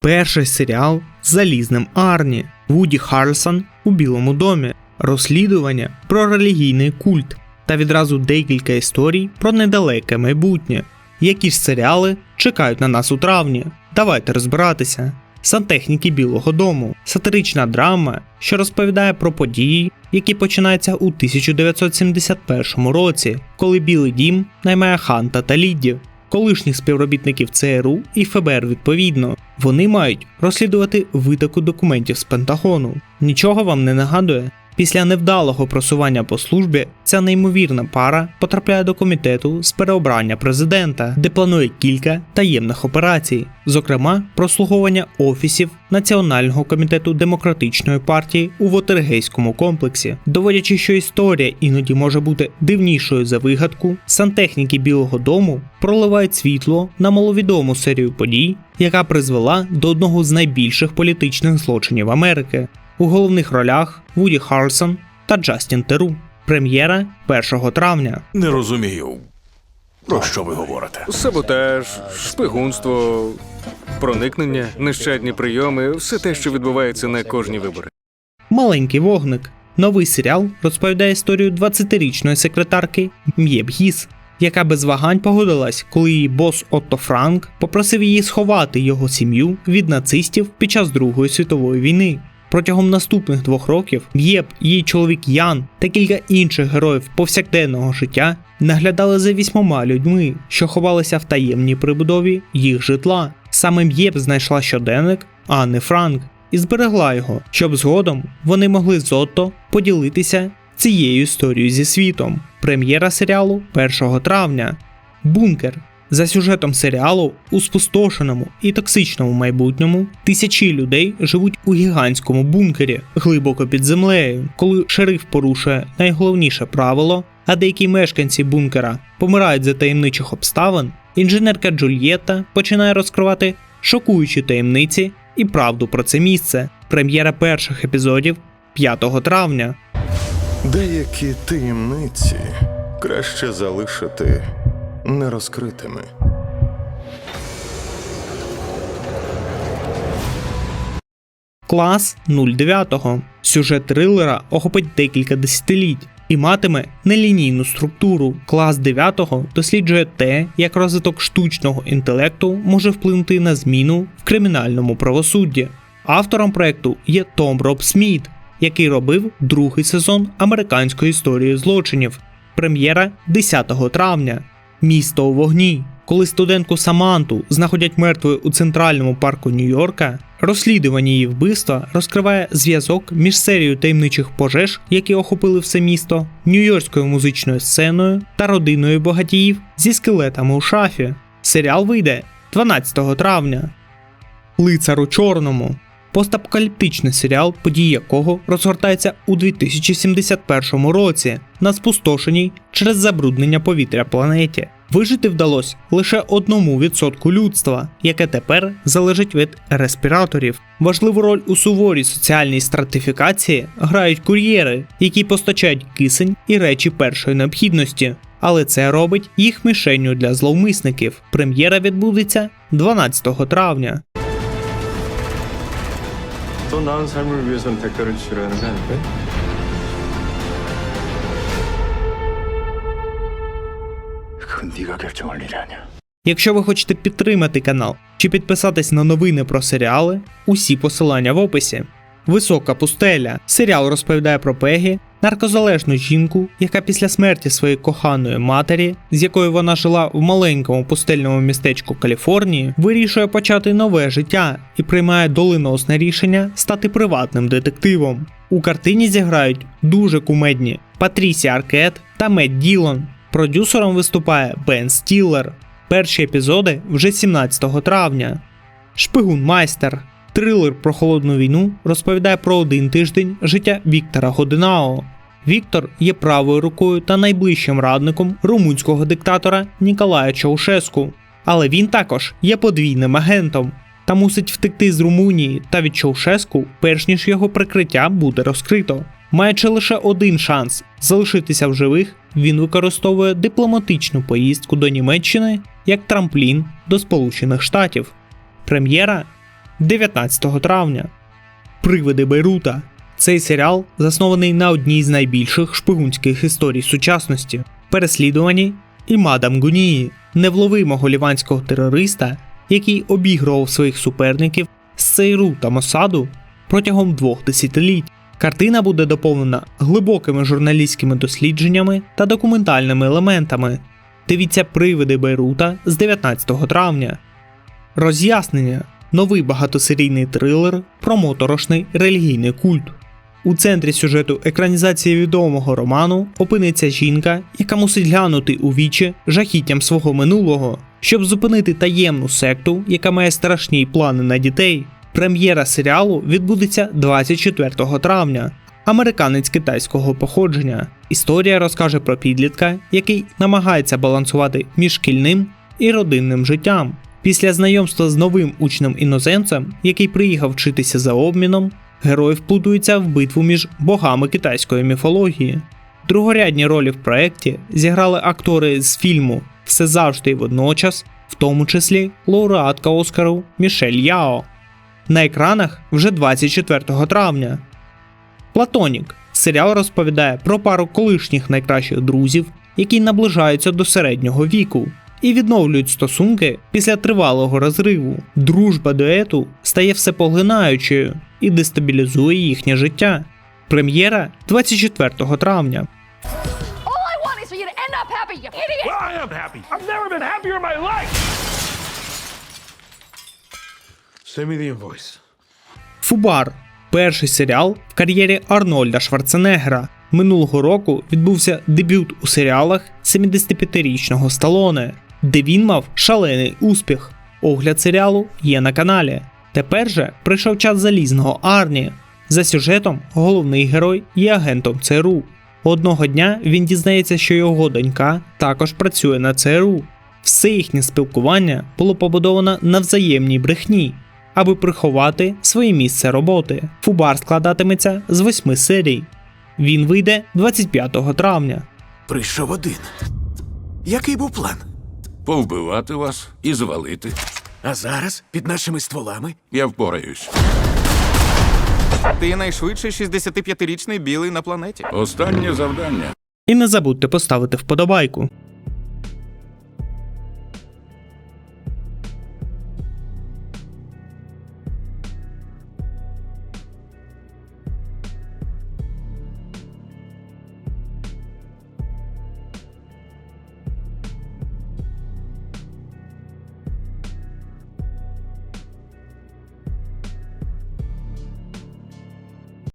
Перший серіал з залізним Арні, Вуді Харрельсон у Білому домі, розслідування про релігійний культ та відразу декілька історій про недалеке майбутнє. Які ж серіали чекають на нас у травні? Давайте розбиратися. Сантехніки Білого Дому сатирична драма, що розповідає про події, які починаються у 1971 році, коли Білий Дім наймає Ханта та Лідді, колишніх співробітників ЦРУ і ФБР відповідно. Вони мають розслідувати витоку документів з Пентагону. Нічого вам не нагадує? Після невдалого просування по службі ця неймовірна пара потрапляє до комітету з переобрання президента, де планує кілька таємних операцій, зокрема прослуговування офісів Національного комітету демократичної партії у Вотергейському комплексі, доводячи, що історія іноді може бути дивнішою за вигадку, сантехніки Білого Дому проливають світло на маловідому серію подій, яка призвела до одного з найбільших політичних злочинів Америки. У головних ролях Вуді Харрельсон та Джастін Теру. Прем'єра 1 травня. Не розумію. Про що ви говорите? Саботаж, шпигунство, проникнення, нещадні прийоми, все те, що відбувається на кожні вибори. Маленький вогник. Новий серіал розповідає історію 20-річної секретарки М'єб Гіс, яка без вагань погодилась, коли її бос Отто Франк попросив її сховати його сім'ю від нацистів під час Другої світової війни. Протягом наступних двох років М'єб, її чоловік Ян та кілька інших героїв повсякденного життя наглядали за вісьмома людьми, що ховалися в таємній прибудові їх житла. Саме М'єб знайшла щоденник Анни Франк і зберегла його, щоб згодом вони могли з Отто поділитися цією історією зі світом. Прем'єра серіалу 1 травня. Бункер. За сюжетом серіалу у спустошеному і токсичному майбутньому тисячі людей живуть у гігантському бункері глибоко під землею. Коли шериф порушує найголовніше правило, а деякі мешканці бункера помирають за таємничих обставин, інженерка Джульєта починає розкривати шокуючі таємниці і правду про це місце. Прем'єра перших епізодів 5 травня. Деякі таємниці краще залишити нерозкритими. Клас 09. Сюжет трилера охопить декілька десятиліть і матиме нелінійну структуру. Клас 9 досліджує те, як розвиток штучного інтелекту може вплинути на зміну в кримінальному правосудді. Автором проекту є Том Роб Сміт, який робив другий сезон американської історії злочинів. Прем'єра 10 травня. Місто у вогні. Коли студентку Саманту знаходять мертвою у центральному парку Нью-Йорка, розслідування її вбивства розкриває зв'язок між серією таємничих пожеж, які охопили все місто, нью-йоркською музичною сценою та родиною багатіїв зі скелетами у шафі. Серіал вийде 12 травня. Лицар у чорному. Постапокаліптичний серіал, події якого розгортаються у 2071 році на спустошеній через забруднення повітря планеті. Вижити вдалося лише одному відсотку людства, яке тепер залежить від респіраторів. Важливу роль у суворій соціальній стратифікації грають кур'єри, які постачають кисень і речі першої необхідності. Але це робить їх мішенню для зловмисників. Прем'єра відбудеться 12 травня. 더 나은 삶을 위해선 대가를 치러야 하는 거 아닐까요? 그건 네가 결정할 일이 아니야. Якщо ви хочете підтримати канал чи підписатись на новини про серіали, усі посилання в описі. Висока пустеля. Серіал розповідає про Пегі, наркозалежну жінку, яка після смерті своєї коханої матері, з якою вона жила в маленькому пустельному містечку Каліфорнії, вирішує почати нове життя і приймає доленосне рішення стати приватним детективом. У картині зіграють дуже кумедні Патрісі Аркет та Мед Ділон. Продюсером виступає Бен Стіллер. Перші епізоди вже 17 травня. Шпигун майстер. Трилер про холодну війну розповідає про один тиждень життя Віктора Годинао. Віктор є правою рукою та найближчим радником румунського диктатора Ніколая Чаушеску. Але він також є подвійним агентом та мусить втекти з Румунії та від Чаушеску, перш ніж його прикриття буде розкрито. Маючи лише один шанс залишитися в живих, він використовує дипломатичну поїздку до Німеччини як трамплін до Сполучених Штатів. Прем'єра 19 травня. Привиди Бейрута. Цей серіал заснований на одній з найбільших шпигунських історій сучасності переслідувані і Мадам Гунії, невловимого ліванського терориста, який обігрував своїх суперників з ЦРУ та Мосаду протягом двох десятиліть. Картина буде доповнена глибокими журналістськими дослідженнями та документальними елементами. Дивіться привиди Бейрута з 19 травня. Роз'яснення новий багатосерійний трилер про моторошний релігійний культ. У центрі сюжету екранізації відомого роману опиниться жінка, яка мусить глянути у вічі жахіттям свого минулого, щоб зупинити таємну секту, яка має страшні плани на дітей. Прем'єра серіалу відбудеться 24 травня. Американець китайського походження. Історія розкаже про підлітка, який намагається балансувати між шкільним і родинним життям. Після знайомства з новим учнем іноземцем, який приїхав вчитися за обміном, герой вплутується в битву між богами китайської міфології. Другорядні ролі в проєкті зіграли актори з фільму Все завжди і водночас, в тому числі лауреатка Оскару Мішель Яо. На екранах вже 24 травня. Платонік серіал розповідає про пару колишніх найкращих друзів, які наближаються до середнього віку і відновлюють стосунки після тривалого розриву. Дружба дуету стає всепоглинаючою і дестабілізує їхнє життя. Прем'єра 24 травня. Фубар перший серіал в кар'єрі Арнольда Шварценеггера. Минулого року відбувся дебют у серіалах 75-річного Сталоне, де він мав шалений успіх. Огляд серіалу є на каналі. Тепер же прийшов час залізного Арні. За сюжетом головний герой є агентом ЦРУ. Одного дня він дізнається, що його донька також працює на ЦРУ. Все їхнє спілкування було побудовано на взаємній брехні, аби приховати своє місце роботи. Фубар складатиметься з восьми серій. Він вийде 25 травня. Прийшов один. Який був план? Повбивати вас і звалити. А зараз під нашими стволами Я впораюсь. Ти найшвидший 65-річний білий на планеті. Останнє завдання. І не забудьте поставити вподобайку.